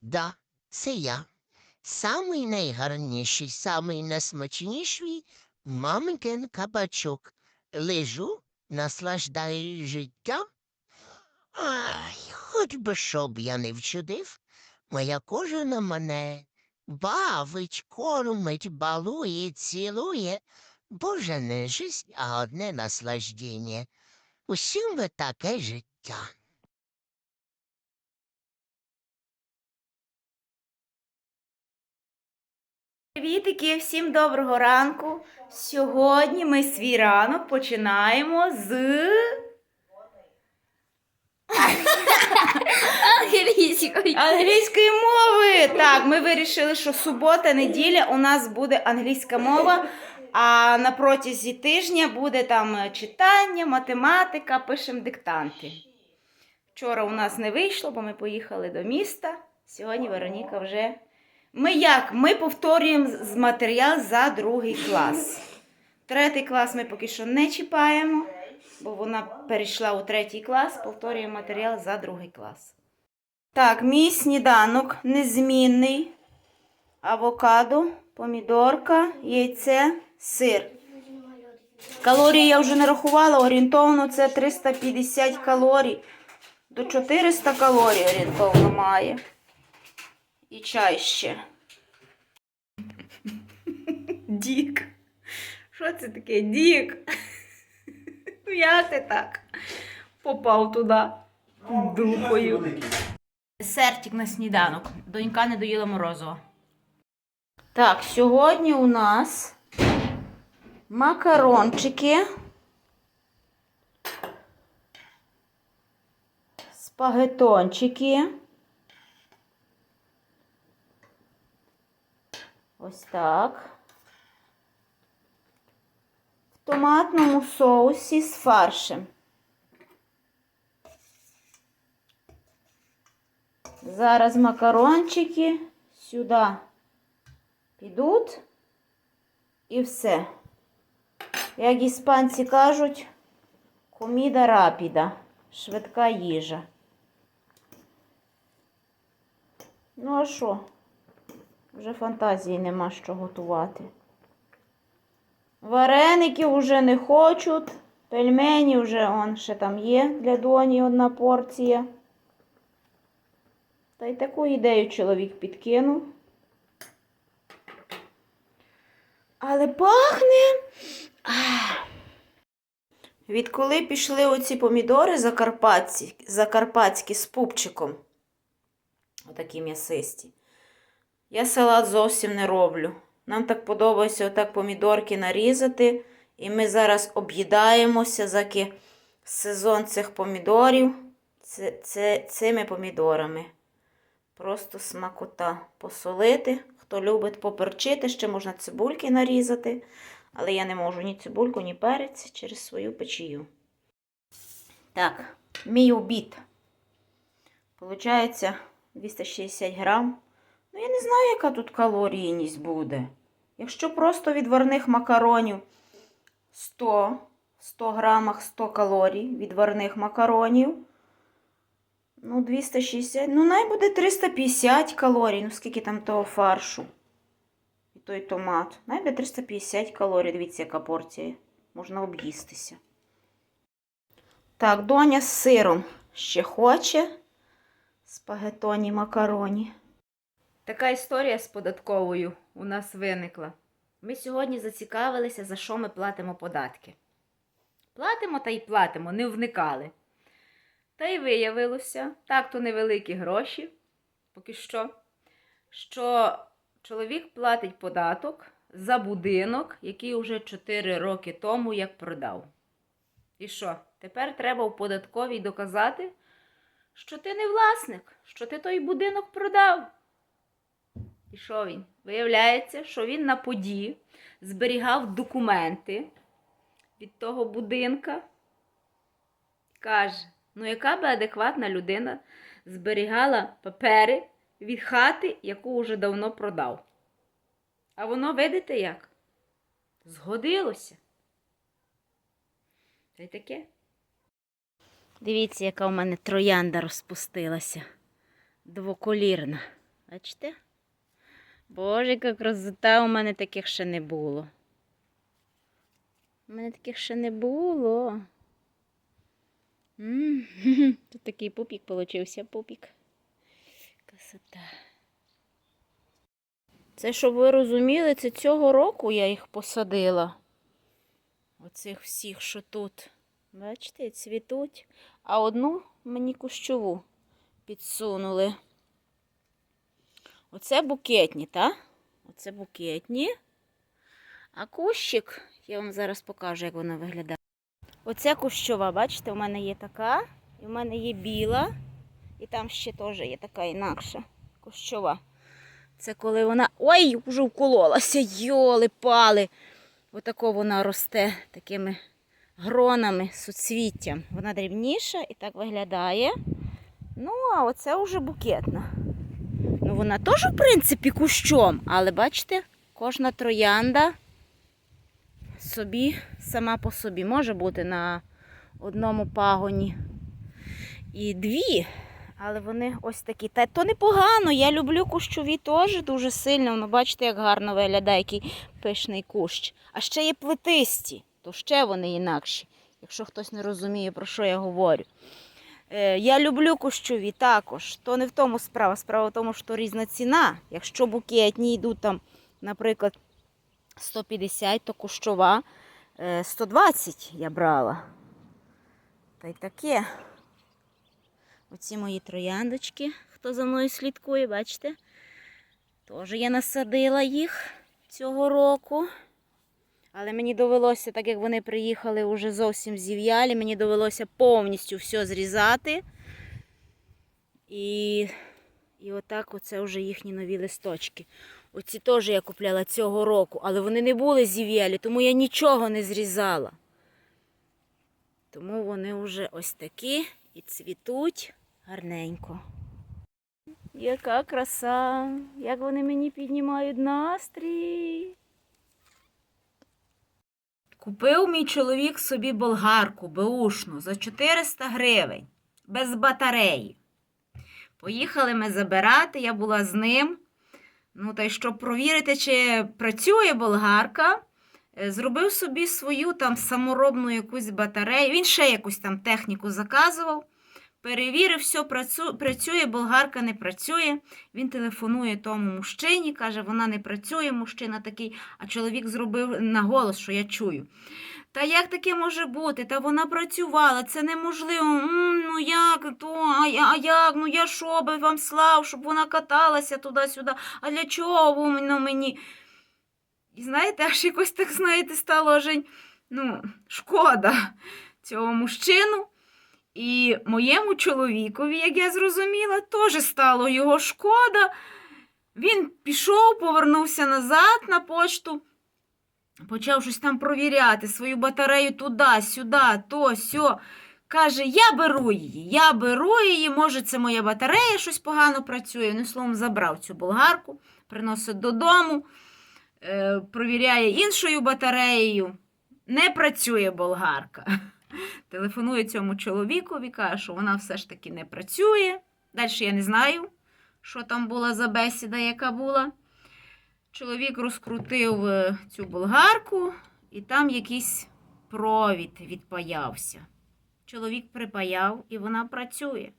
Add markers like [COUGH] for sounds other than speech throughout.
Да, це я. Самий найгарніший, самий найсмачніший мамкин кабачок. Лежу, наслаждаю життям. Ай, хоч би що б я не вчудив, моя кожа на мене бавить, кормить, балує, цілує. Боже, не жизнь, а одне наслаждення. Усім ви таке життя. Привітики, всім доброго ранку. Сьогодні ми свій ранок починаємо з Англійською. англійської мови. Так, ми вирішили, що субота, неділя у нас буде англійська мова, а на протязі тижня буде там читання, математика, пишемо диктанти. Вчора у нас не вийшло, бо ми поїхали до міста. Сьогодні Вероніка вже. Ми як? Ми повторюємо матеріал за другий клас. Третій клас ми поки що не чіпаємо, бо вона перейшла у третій клас, повторюємо матеріал за другий клас. Так, мій сніданок незмінний. Авокадо, помідорка, яйце, сир. Калорії я вже не рахувала, орієнтовно це 350 калорій. До 400 калорій орієнтовно має. І чай ще. Дік. Що це таке? Дік? Ну, Як ти так? Попав туди дупою. Десертик на сніданок. Донька не доїла морозова. Так, сьогодні у нас макарончики. Спагетончики. Ось так. В томатному соусі з фаршем. Зараз макарончики сюди підуть і все. Як іспанці кажуть, коміда рапіда, швидка їжа. Ну а що? Вже фантазії нема що готувати. Вареники вже не хочуть. Пельмені вже он ще там є для доні одна порція. Та й таку ідею чоловік підкинув. Але пахне. Ах. Відколи пішли оці помідори закарпатські, закарпатські з пупчиком, отакі м'ясисті, я салат зовсім не роблю. Нам так подобається отак помідорки нарізати. І ми зараз об'їдаємося, заки сезон цих помідорів це, це, цими помідорами. Просто смакота. Посолити. Хто любить поперчити, ще можна цибульки нарізати. Але я не можу ні цибульку, ні перець через свою печію. Так, мій обід. Получається 260 грам. Ну, я не знаю, яка тут калорійність буде. Якщо просто відварних макаронів 100, 100 грамах 100 калорій відварних макаронів. Ну, 260, ну, най буде 350 калорій. Ну, скільки там того фаршу. І той томат. Най буде 350 калорій. Дивіться, яка порція. Можна об'їстися. Так, доня з сиром ще хоче. Спагетоні макароні. Така історія з податковою у нас виникла. Ми сьогодні зацікавилися, за що ми платимо податки. Платимо та й платимо, не вникали. Та й виявилося, так то невеликі гроші, поки що, що чоловік платить податок за будинок, який уже 4 роки тому як продав. І що? Тепер треба у податковій доказати, що ти не власник, що ти той будинок продав. І що він? Виявляється, що він на поді зберігав документи від того будинка. Каже, ну яка би адекватна людина зберігала папери від хати, яку вже давно продав. А воно, видите як? Згодилося. Та й таке. Дивіться, яка у мене троянда розпустилася. Двоколірна. Бачите? Боже, яка красота, у мене таких ще не було. У мене таких ще не було. [LAUGHS] Тут такий пупік получився, пупік. Красота. Це, щоб ви розуміли, це цього року я їх посадила. Оцих всіх, що тут. Бачите, цвітуть. А одну мені кущову підсунули. Оце букетні, так? Оце букетні. А кущик, я вам зараз покажу, як вона виглядає. Оце кущова, бачите, у мене є така, і в мене є біла, і там ще теж є така інакша кущова. Це коли вона. Ой, вже вкололася, йоли пали. Отако вона росте такими гронами, суцвіттям. Вона дрібніша і так виглядає. Ну, а оце вже букетна. Вона теж, в принципі, кущом, але бачите, кожна троянда собі, сама по собі може бути на одному пагоні. І дві, але вони ось такі. Та то непогано. Я люблю кущові теж дуже сильно. Ну, бачите, як гарно виглядає який пишний кущ. А ще є плетисті, то ще вони інакші, якщо хтось не розуміє, про що я говорю. Е, Я люблю кущові також. То не в тому справа. Справа в тому, що різна ціна. Якщо букетні йдуть там, наприклад, 150, то кущова е, 120 я брала. Та й таке. Оці мої трояндочки, хто за мною слідкує, бачите? Теж я насадила їх цього року. Але мені довелося, так як вони приїхали вже зовсім зів'ялі, мені довелося повністю все зрізати. І, і отак оце вже їхні нові листочки. Оці теж я купляла цього року, але вони не були зів'ялі, тому я нічого не зрізала. Тому вони вже ось такі і цвітуть гарненько. Яка краса, як вони мені піднімають настрій. Купив мій чоловік собі болгарку беушну за 400 гривень, без батареї. Поїхали ми забирати, я була з ним. Ну, та й щоб провірити, чи працює болгарка, е, зробив собі свою там саморобну якусь батарею. Він ще якусь там техніку заказував. Перевірив, все працю- працює, болгарка не працює. Він телефонує тому мужчині, каже, вона не працює, мужчина такий, а чоловік зробив на голос, що я чую. Та як таке може бути? Та вона працювала, це неможливо. Ну як то? А, а як? Ну я що би вам слав, щоб вона каталася туди-сюди. А для чого воно мені? І знаєте, аж якось так, знаєте, стало жень, ну, шкода цього мужчину. І моєму чоловікові, як я зрозуміла, теж стало його шкода. Він пішов, повернувся назад на почту, почав щось там провіряти, свою батарею туди, сюди, то, сьо. Каже, я беру її, я беру її, може, це моя батарея щось погано працює. Ну, словом, забрав цю болгарку, приносить додому, е, провіряє іншою батареєю. Не працює болгарка. Телефонує цьому чоловікові, каже, що вона все ж таки не працює. Далі я не знаю, що там була за бесіда, яка була. Чоловік розкрутив е, цю болгарку, і там якийсь провід відпаявся. Чоловік припаяв, і вона працює.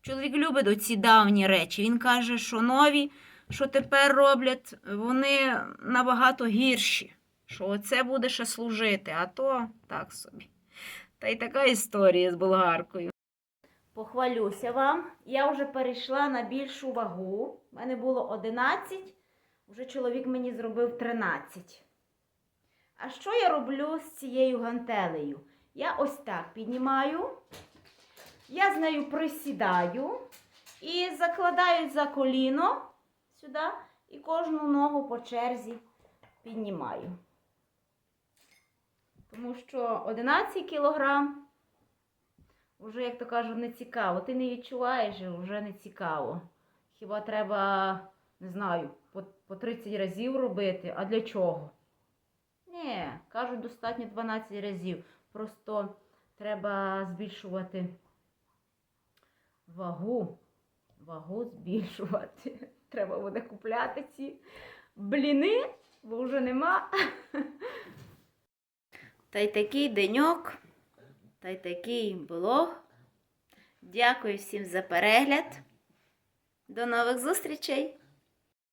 Чоловік любить оці давні речі. Він каже, що нові, що тепер роблять, вони набагато гірші. Що оце буде ще служити, а то так собі. Та й така історія з болгаркою. Похвалюся вам. Я вже перейшла на більшу вагу. У мене було 11, вже чоловік мені зробив 13. А що я роблю з цією гантелею? Я ось так піднімаю, я з нею присідаю і закладаю за коліно сюди і кожну ногу по черзі піднімаю. Тому що 11 кілограм вже, як то кажуть, не цікаво. Ти не відчуваєш, вже не цікаво. Хіба треба, не знаю, по 30 разів робити? А для чого? Ні, кажуть, достатньо 12 разів. Просто треба збільшувати вагу. Вагу збільшувати. [LAUGHS] Треба буде купляти ці бліни, бо вже нема. [LAUGHS] Та й такий деньок, та й такий блог. Дякую всім за перегляд. До нових зустрічей!